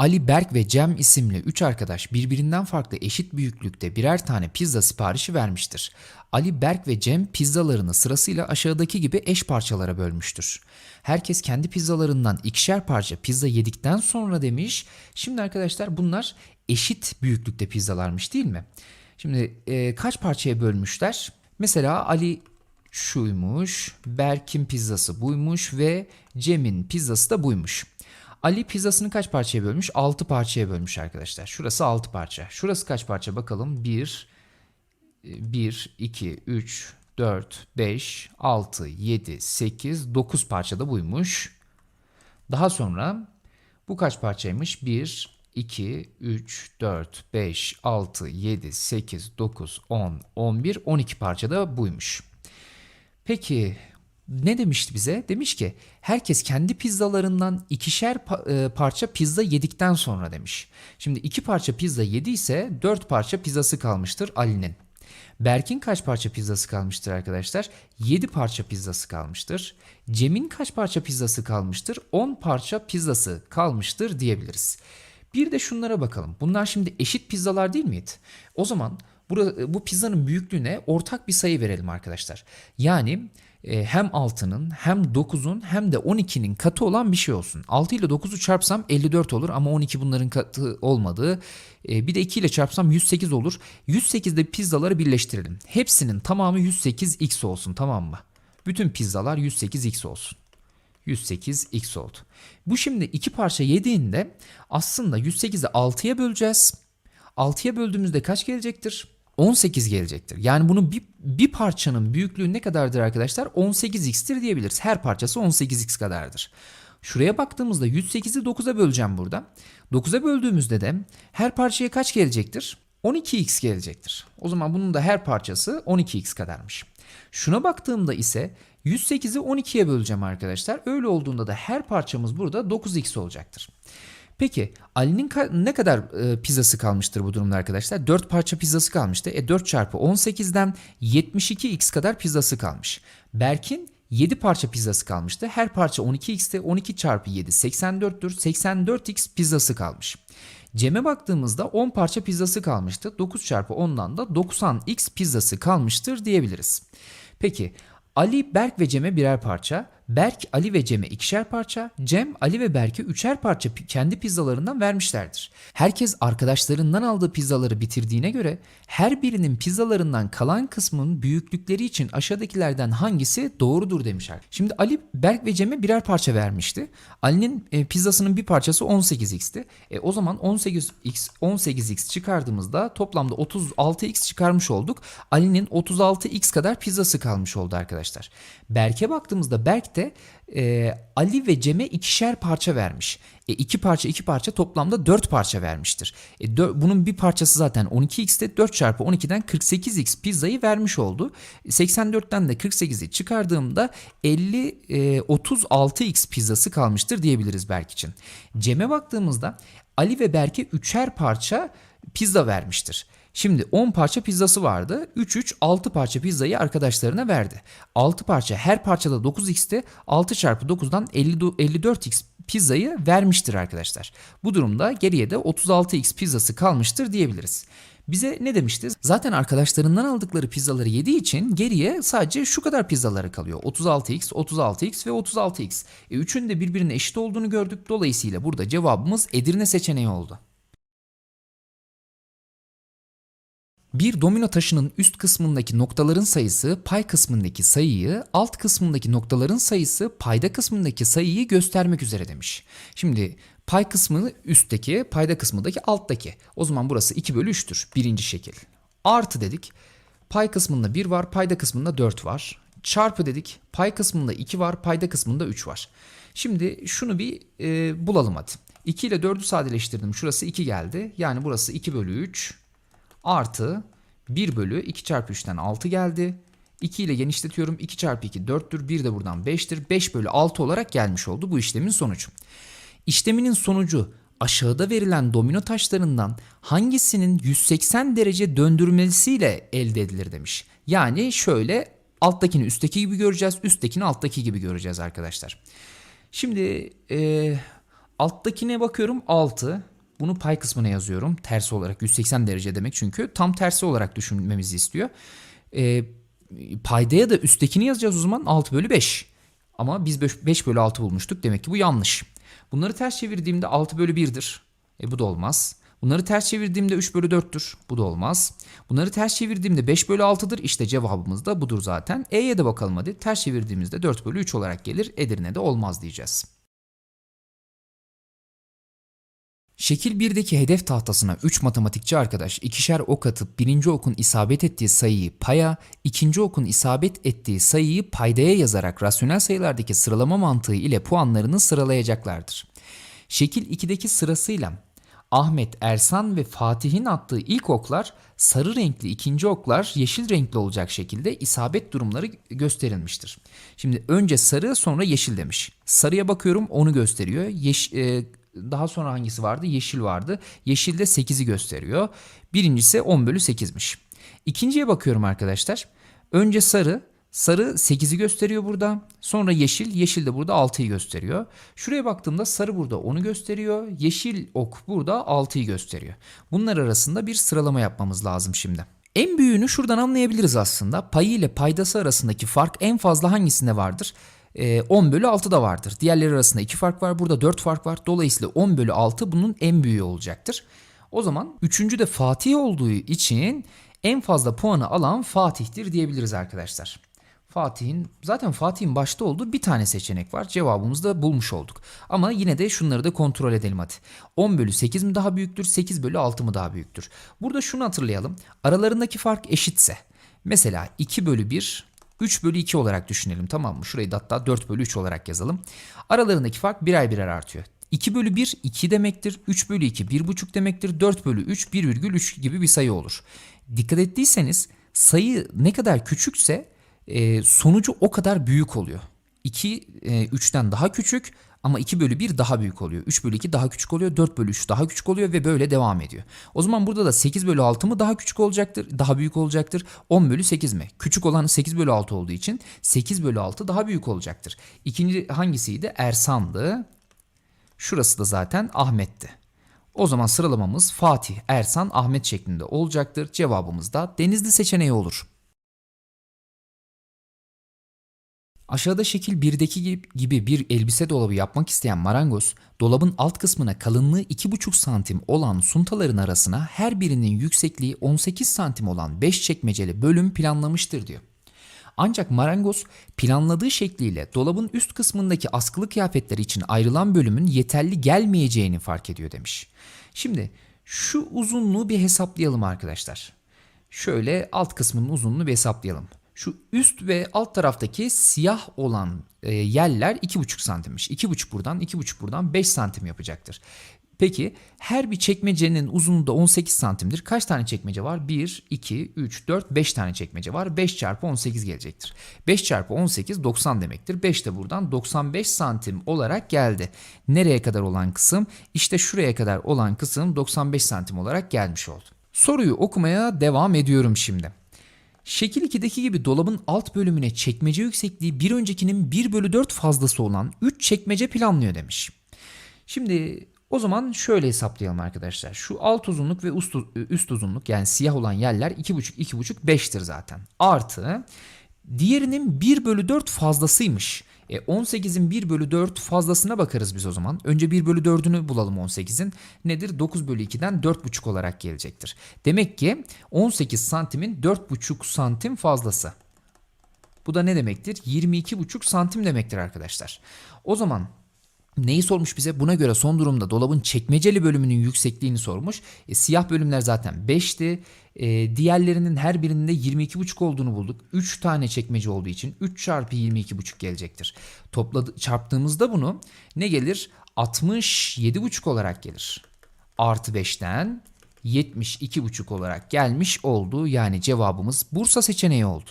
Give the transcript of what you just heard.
Ali, Berk ve Cem isimli 3 arkadaş birbirinden farklı eşit büyüklükte birer tane pizza siparişi vermiştir. Ali, Berk ve Cem pizzalarını sırasıyla aşağıdaki gibi eş parçalara bölmüştür. Herkes kendi pizzalarından ikişer parça pizza yedikten sonra demiş. Şimdi arkadaşlar bunlar eşit büyüklükte pizzalarmış değil mi? Şimdi e, kaç parçaya bölmüşler? Mesela Ali şuymuş, Berk'in pizzası buymuş ve Cem'in pizzası da buymuş. Ali pizzasını kaç parçaya bölmüş? 6 parçaya bölmüş arkadaşlar. Şurası 6 parça. Şurası kaç parça bakalım? 1, 1, 2, 3, 4, 5, 6, 7, 8, 9 parça da buymuş. Daha sonra bu kaç parçaymış? 1, 2, 3, 4, 5, 6, 7, 8, 9, 10, 11, 12 parça da buymuş. Peki ne demişti bize? Demiş ki herkes kendi pizzalarından ikişer e, parça pizza yedikten sonra demiş. Şimdi iki parça pizza yediyse dört parça pizzası kalmıştır Ali'nin. Berk'in kaç parça pizzası kalmıştır arkadaşlar? 7 parça pizzası kalmıştır. Cem'in kaç parça pizzası kalmıştır? 10 parça pizzası kalmıştır diyebiliriz. Bir de şunlara bakalım. Bunlar şimdi eşit pizzalar değil miydi? O zaman bura- bu pizzanın büyüklüğüne ortak bir sayı verelim arkadaşlar. Yani e, hem 6'nın hem 9'un hem de 12'nin katı olan bir şey olsun. 6 ile 9'u çarpsam 54 olur ama 12 bunların katı olmadığı. E, bir de 2 ile çarpsam 108 olur. 108'de pizzaları birleştirelim. Hepsinin tamamı 108x olsun tamam mı? Bütün pizzalar 108x olsun. 108x oldu. Bu şimdi iki parça yediğinde aslında 108'i 6'ya böleceğiz. 6'ya böldüğümüzde kaç gelecektir? 18 gelecektir. Yani bunun bir, bir parçanın büyüklüğü ne kadardır arkadaşlar? 18x'tir diyebiliriz. Her parçası 18x kadardır. Şuraya baktığımızda 108'i 9'a böleceğim burada. 9'a böldüğümüzde de her parçaya kaç gelecektir? 12x gelecektir. O zaman bunun da her parçası 12x kadarmış. Şuna baktığımda ise 108'i 12'ye böleceğim arkadaşlar. Öyle olduğunda da her parçamız burada 9x olacaktır. Peki Ali'nin ka- ne kadar e, pizzası kalmıştır bu durumda arkadaşlar? 4 parça pizzası kalmıştı. E 4 çarpı 18'den 72x kadar pizzası kalmış. Berk'in 7 parça pizzası kalmıştı. Her parça 12x'te 12 çarpı 7 84'tür. 84x pizzası kalmış. Cem'e baktığımızda 10 parça pizzası kalmıştı. 9 çarpı 10'dan da 90x pizzası kalmıştır diyebiliriz. Peki Ali, Berk ve Cem'e birer parça, Berk, Ali ve Cem'e ikişer parça, Cem, Ali ve Berk'e üçer parça kendi pizzalarından vermişlerdir. Herkes arkadaşlarından aldığı pizzaları bitirdiğine göre her birinin pizzalarından kalan kısmın büyüklükleri için aşağıdakilerden hangisi doğrudur demişler. Şimdi Ali, Berk ve Cem'e birer parça vermişti. Ali'nin e, pizzasının bir parçası 18x'ti. E, o zaman 18x 18x çıkardığımızda toplamda 36x çıkarmış olduk. Ali'nin 36x kadar pizzası kalmış oldu arkadaşlar. Berk'e baktığımızda Berk de e, Ali ve Cem'e ikişer parça vermiş. E, iki parça iki parça toplamda 4 parça vermiştir. E, dö- bunun bir parçası zaten 12x'te 4 çarpı 12'den 48x pizzayı vermiş oldu. 84'ten de 48'i çıkardığımda 50 e, 36x pizzası kalmıştır diyebiliriz Berk için. Cem'e baktığımızda Ali ve Berk'e üçer parça pizza vermiştir. Şimdi 10 parça pizzası vardı. 3 3 6 parça pizzayı arkadaşlarına verdi. 6 parça her parçada 9x'ti. 6 çarpı 9'dan 50, 54x pizzayı vermiştir arkadaşlar. Bu durumda geriye de 36x pizzası kalmıştır diyebiliriz. Bize ne demişti? Zaten arkadaşlarından aldıkları pizzaları yediği için geriye sadece şu kadar pizzaları kalıyor. 36x, 36x ve 36x. E, üçün de birbirine eşit olduğunu gördük. Dolayısıyla burada cevabımız Edirne seçeneği oldu. Bir domino taşının üst kısmındaki noktaların sayısı pay kısmındaki sayıyı, alt kısmındaki noktaların sayısı payda kısmındaki sayıyı göstermek üzere demiş. Şimdi pay kısmı üstteki, payda kısmındaki alttaki. O zaman burası 2 bölü 3'tür. Birinci şekil. Artı dedik. Pay kısmında 1 var, payda kısmında 4 var. Çarpı dedik. Pay kısmında 2 var, payda kısmında 3 var. Şimdi şunu bir e, bulalım hadi. 2 ile 4'ü sadeleştirdim. Şurası 2 geldi. Yani burası 2 bölü 3 artı 1 bölü 2 çarpı 3'ten 6 geldi. 2 ile genişletiyorum. 2 çarpı 2 4'tür. 1 de buradan 5'tir. 5 bölü 6 olarak gelmiş oldu bu işlemin sonucu. İşleminin sonucu aşağıda verilen domino taşlarından hangisinin 180 derece döndürmesiyle elde edilir demiş. Yani şöyle alttakini üstteki gibi göreceğiz. Üsttekini alttaki gibi göreceğiz arkadaşlar. Şimdi e, alttakine bakıyorum 6. Bunu pay kısmına yazıyorum. Tersi olarak 180 derece demek çünkü tam tersi olarak düşünmemizi istiyor. E, paydaya da üsttekini yazacağız o zaman 6 bölü 5. Ama biz 5 bölü 6 bulmuştuk. Demek ki bu yanlış. Bunları ters çevirdiğimde 6 bölü 1'dir. E bu da olmaz. Bunları ters çevirdiğimde 3 bölü 4'tür. Bu da olmaz. Bunları ters çevirdiğimde 5 bölü 6'dır. İşte cevabımız da budur zaten. E'ye de bakalım hadi. Ters çevirdiğimizde 4 bölü 3 olarak gelir. Edirne'de olmaz diyeceğiz. Şekil 1'deki hedef tahtasına 3 matematikçi arkadaş ikişer ok atıp birinci okun isabet ettiği sayıyı paya, ikinci okun isabet ettiği sayıyı paydaya yazarak rasyonel sayılardaki sıralama mantığı ile puanlarını sıralayacaklardır. Şekil 2'deki sırasıyla Ahmet, Ersan ve Fatih'in attığı ilk oklar sarı renkli ikinci oklar yeşil renkli olacak şekilde isabet durumları gösterilmiştir. Şimdi önce sarı sonra yeşil demiş. Sarıya bakıyorum onu gösteriyor. Yeş, e, daha sonra hangisi vardı? Yeşil vardı. Yeşil de 8'i gösteriyor. Birincisi 10 bölü 8'miş. İkinciye bakıyorum arkadaşlar. Önce sarı. Sarı 8'i gösteriyor burada. Sonra yeşil. Yeşil de burada 6'yı gösteriyor. Şuraya baktığımda sarı burada 10'u gösteriyor. Yeşil ok burada 6'yı gösteriyor. Bunlar arasında bir sıralama yapmamız lazım şimdi. En büyüğünü şuradan anlayabiliriz aslında. Payı ile paydası arasındaki fark en fazla hangisinde vardır? 10 bölü 6 da vardır. Diğerleri arasında 2 fark var. Burada 4 fark var. Dolayısıyla 10 bölü 6 bunun en büyüğü olacaktır. O zaman üçüncü de Fatih olduğu için en fazla puanı alan Fatih'tir diyebiliriz arkadaşlar. Fatih'in zaten Fatih'in başta olduğu bir tane seçenek var. Cevabımızı da bulmuş olduk. Ama yine de şunları da kontrol edelim hadi. 10 bölü 8 mi daha büyüktür? 8 bölü 6 mı daha büyüktür? Burada şunu hatırlayalım. Aralarındaki fark eşitse. Mesela 2 bölü 1 3 bölü 2 olarak düşünelim tamam mı? Şurayı da hatta 4 bölü 3 olarak yazalım. Aralarındaki fark birer birer artıyor. 2 bölü 1 2 demektir. 3 bölü 2 1,5 demektir. 4 bölü 3 1,3 gibi bir sayı olur. Dikkat ettiyseniz sayı ne kadar küçükse sonucu o kadar büyük oluyor. 2 e, 3'ten daha küçük ama 2 bölü 1 daha büyük oluyor. 3 bölü 2 daha küçük oluyor. 4 bölü 3 daha küçük oluyor ve böyle devam ediyor. O zaman burada da 8 bölü 6 mı daha küçük olacaktır? Daha büyük olacaktır. 10 bölü 8 mi? Küçük olan 8 bölü 6 olduğu için 8 bölü 6 daha büyük olacaktır. İkinci hangisiydi? Ersan'dı. Şurası da zaten Ahmet'ti. O zaman sıralamamız Fatih, Ersan, Ahmet şeklinde olacaktır. Cevabımız da Denizli seçeneği olur. Aşağıda şekil 1'deki gibi bir elbise dolabı yapmak isteyen marangoz, dolabın alt kısmına kalınlığı 2,5 santim olan suntaların arasına her birinin yüksekliği 18 santim olan 5 çekmeceli bölüm planlamıştır diyor. Ancak marangoz planladığı şekliyle dolabın üst kısmındaki askılı kıyafetler için ayrılan bölümün yeterli gelmeyeceğini fark ediyor demiş. Şimdi şu uzunluğu bir hesaplayalım arkadaşlar. Şöyle alt kısmının uzunluğunu bir hesaplayalım. Şu üst ve alt taraftaki siyah olan e, yerler 2,5 santimmiş. 2,5 buradan 2,5 buradan 5 santim yapacaktır. Peki her bir çekmecenin uzunluğu da 18 santimdir. Kaç tane çekmece var? 1, 2, 3, 4, 5 tane çekmece var. 5 çarpı 18 gelecektir. 5 çarpı 18 90 demektir. 5 de buradan 95 santim olarak geldi. Nereye kadar olan kısım? İşte şuraya kadar olan kısım 95 santim olarak gelmiş oldu. Soruyu okumaya devam ediyorum şimdi. Şekil 2'deki gibi dolabın alt bölümüne çekmece yüksekliği bir öncekinin 1 bölü 4 fazlası olan 3 çekmece planlıyor demiş. Şimdi o zaman şöyle hesaplayalım arkadaşlar. Şu alt uzunluk ve üst, üst uzunluk yani siyah olan yerler 2,5 2,5 5'tir zaten. Artı diğerinin 1 bölü 4 fazlasıymış. E 18'in 1 bölü 4 fazlasına bakarız biz o zaman. Önce 1 bölü 4'ünü bulalım 18'in. Nedir? 9 bölü 2'den 4,5 olarak gelecektir. Demek ki 18 santimin 4,5 santim fazlası. Bu da ne demektir? 22,5 santim demektir arkadaşlar. O zaman Neyi sormuş bize? Buna göre son durumda dolabın çekmeceli bölümünün yüksekliğini sormuş. E, siyah bölümler zaten 5'ti. E, diğerlerinin her birinde 22,5 olduğunu bulduk. 3 tane çekmece olduğu için 3 çarpı 22,5 gelecektir. Topladı, çarptığımızda bunu ne gelir? 67,5 olarak gelir. Artı 5'ten 72,5 olarak gelmiş oldu. Yani cevabımız Bursa seçeneği oldu.